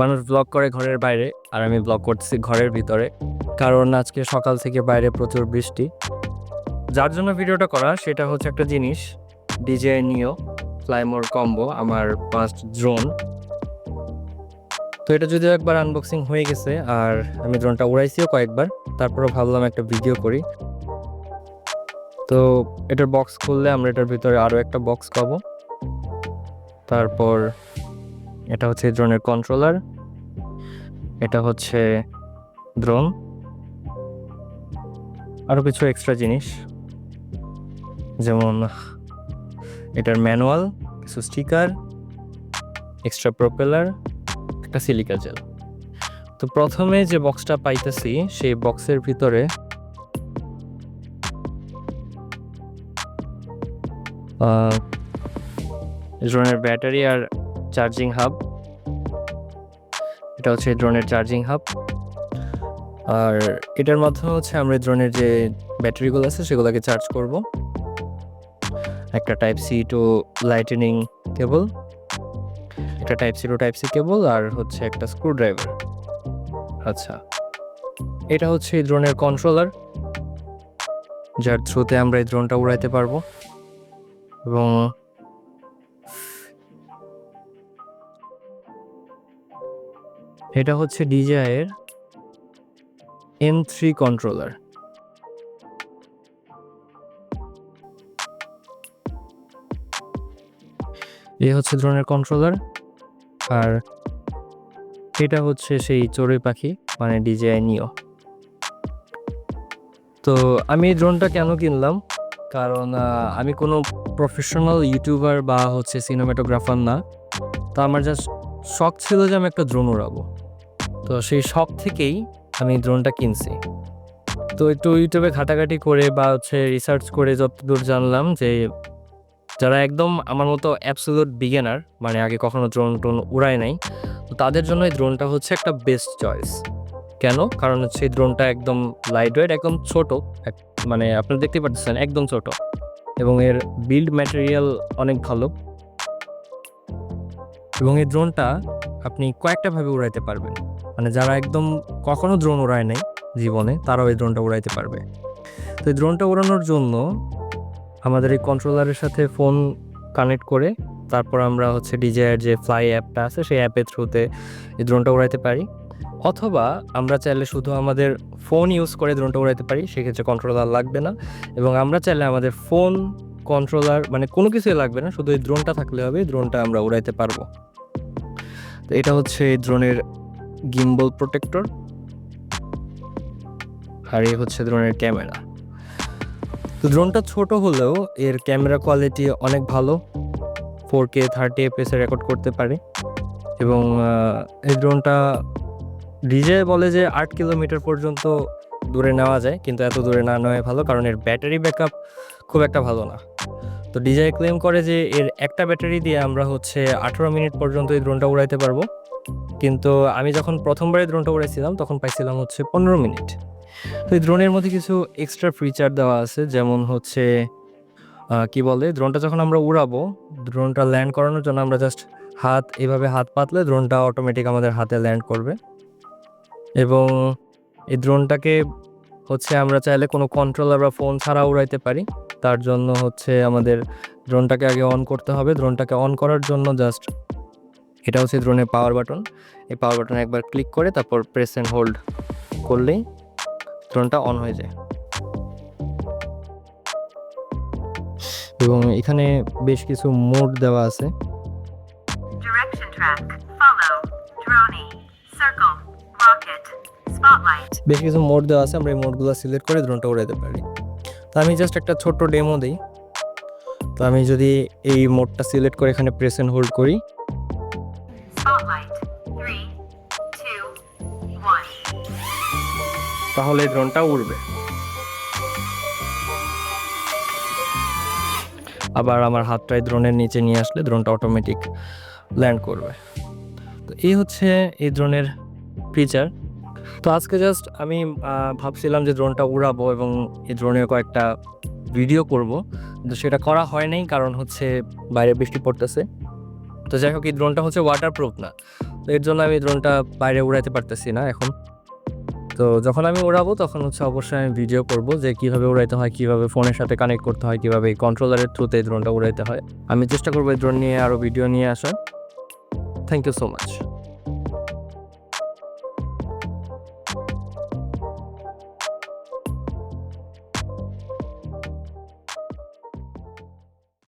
মানুষ ব্লগ করে ঘরের বাইরে, আর আমি ব্লগ করতেছি ঘরের ভিতরে, কারণ আজকে সকাল থেকে বাইরে প্রচুর বৃষ্টি। যার জন্য ভিডিওটা করা, সেটা হচ্ছে একটা জিনিস, DJI Neo fly more combo আমার ফার্স্ট ড্রোন তো এটা যদিও একবার আনবক্সিং হয়ে গেছে, আর আমি ড্রোনটা উড়াইছিও কয়েকবার তারপরে ভাবলাম একটা ভিডিও করি। তো এটার বক্স খুললে আমরা এটার ভিতরে আরও একটা বক্স পাবো। তারপর এটা হচ্ছে ড্রোনের কন্ট্রোলার এটা হচ্ছে ড্রোন আরও কিছু এক্সট্রা জিনিস, যেমন এটার ম্যানুয়াল কিছু স্টিকার এক্সট্রা প্রপেলার একটা সিলিকা জেল তো প্রথমে যে বক্সটা পাইতেছি, সেই বক্সের ভিতরে ড্রোনের ব্যাটারি আর চার্জিং হাব। এটা হচ্ছে ড্রোনের চার্জিং হাব। আর এটার মাধ্যমে হচ্ছে আমরা ড্রোনের যে ব্যাটারিগুলো আছে সেগুলোকে চার্জ করব। একটা type C to lightning cable, একটা type C to type C cable আর হচ্ছে একটা স্ক্রু ড্রাইভার আচ্ছা এটা হচ্ছে এই ড্রোনের কন্ট্রোলার, যার থ্রুতে আমরা এই ড্রোনটা উড়াইতে পারব। এবং এটা হচ্ছে ডিজাইয়ের এম থ্রি কন্ট্রোলার। এ হচ্ছে ধরনের কন্ট্রোলার আর এটা হচ্ছে সেই চড়ুই পাখি মানে ডিজাই নিও। তো আমি এই ড্রোনটা কেন কিনলাম? কারণ আমি কোনো প্রফেশনাল ইউটিউবার বা হচ্ছে সিনেমাটোগ্রাফার না। তো আমার জাস্ট শখ ছিল যে আমি একটা ড্রোন উড়াবো। তো সেই শখ থেকেই আমি ড্রোনটা কিনছি। তো একটু ইউটিউবে ঘাটাঘাটি করে বা হচ্ছে রিসার্চ করে যতদূর জানলাম যে যারা একদম আমার মতো অ্যাবসোলুট বিগিনার মানে আগে কখনো ড্রোন টোন উড়ায় নাই, তো তাদের জন্য এই ড্রোনটা হচ্ছে একটা বেস্ট চয়েস কেন? কারণ হচ্ছে এই ড্রোনটা একদম লাইট ওয়েট একদম ছোট মানে আপনারা দেখতে পাচ্ছেন একদম ছোট। এবং এর বিল্ড ম্যাটেরিয়াল অনেক ভালো। এবং এই ড্রোনটা আপনি কয়েকটা ভাবে উড়াইতে পারবেন। মানে যারা একদম কখনো ড্রোন উড়ায় নাই জীবনে, তারাও এই ড্রোনটা উড়াইতে পারবে। তো এই ড্রোনটা উড়ানোর জন্য আমাদের এই কন্ট্রোলারের সাথে ফোন কানেক্ট করে, তারপর আমরা হচ্ছে ডিজায়ার যে ফ্লাই অ্যাপটা আছে, সেই অ্যাপের থ্রুতে এই ড্রোনটা উড়াইতে পারি। অথবা আমরা চাইলে শুধু আমাদের ফোন ইউজ করে ড্রোনটা উড়াইতে পারি, সেক্ষেত্রে কন্ট্রোলার লাগবে না। এবং আমরা চাইলে আমাদের ফোন কন্ট্রোলার মানে কোনো কিছুই লাগবে না, শুধু এই ড্রোনটা থাকলে হবে ড্রোনটা আমরা উড়াইতে পারব। তো এটা হচ্ছে এই ড্রোনের গিম্বল প্রোটেক্টর আর এই হচ্ছে ড্রোনের ক্যামেরা তো ড্রোনটা ছোট হলেও এর ক্যামেরা কোয়ালিটি অনেক ভালো ফোর কে থার্টি এফএসে রেকর্ড করতে পারে। এবং এই ড্রোনটা ডিজে বলে যে আট কিলোমিটার পর্যন্ত দূরে নেওয়া যায়, কিন্তু এত দূরে না নেওয়াই ভালো, কারণ এর ব্যাটারি ব্যাকআপ খুব একটা ভালো না। তো ডিজাই ক্লেম করে যে এর একটা ব্যাটারি দিয়ে আমরা হচ্ছে আঠেরো মিনিট পর্যন্ত এই ড্রোনটা উড়াইতে পারব। কিন্তু আমি যখন প্রথমবার এই ড্রোনটা উড়াইছিলাম, তখন পাইছিলাম হচ্ছে পনেরো মিনিট। তো এই ড্রোনের মধ্যে কিছু এক্সট্রা ফিচার দেওয়া আছে, যেমন হচ্ছে কি বলে ড্রোনটা যখন আমরা উড়াবো ড্রোনটা ল্যান্ড করানোর জন্য আমরা জাস্ট হাত, এভাবে হাত পাতলে ড্রোনটা অটোমেটিক আমাদের হাতে ল্যান্ড করবে। এবং এই ড্রোনটাকে হচ্ছে আমরা চাইলে কোনো কন্ট্রোলার বা ফোন ছাড়া উড়াইতে পারি। তার জন্য হচ্ছে আমাদের ড্রোনটাকে আগে অন করতে হবে। ড্রোনটাকে অন করার জন্য জাস্ট এটা হচ্ছে ড্রোনের পাওয়ার বাটন এই পাওয়ার বাটনে একবার ক্লিক করে তারপর প্রেস অ্যান্ড হোল্ড করলেই ড্রোনটা অন হয়ে যায়। এবং এখানে বেশ কিছু মোড দেওয়া আছে. বেশ কিছু মোড দেওয়া আছে আমরা এই মোডগুলো সিলেক্ট করে ড্রোনটা উড়াইতে পারি। তো আমি জাস্ট একটা ছোট্ট ডেমো দিই। তো আমি যদি এই মোডটা সিলেক্ট করে এখানে প্রেস অ্যান্ড হোল্ড করি তাহলে এই ড্রোনটা উড়বে। আবার আমার হাতটা এই ড্রোনের নিচে নিয়ে আসলে ড্রোনটা অটোমেটিক ল্যান্ড করবে। তো এই হচ্ছে এই ড্রোনের ফিচার তো আজকে জাস্ট আমি ভাবছিলাম যে ড্রোনটা উড়াবো এবং এই ড্রোনের কয়েকটা ভিডিও করব। তো সেটা করা হয় নাই, কারণ হচ্ছে বাইরে বৃষ্টি পড়তেছে। তো যাই হোক, এই ড্রোনটা হচ্ছে ওয়াটারপ্রুফ না। তো এর জন্য আমি ড্রোনটা বাইরে উড়াইতে পারতেছি না এখন। তো যখন আমি ওড়াবো, তখন হচ্ছে অবশ্যই আমি ভিডিও করব যে কীভাবে উড়াইতে হয়, কীভাবে ফোনের সাথে কানেক্ট করতে হয়, কীভাবে এই কন্ট্রোলারের থ্রুতে এই ড্রোনটা উড়াইতে হয়। আমি চেষ্টা করব এই ড্রোন নিয়ে আরও ভিডিও নিয়ে আসার। Thank you so much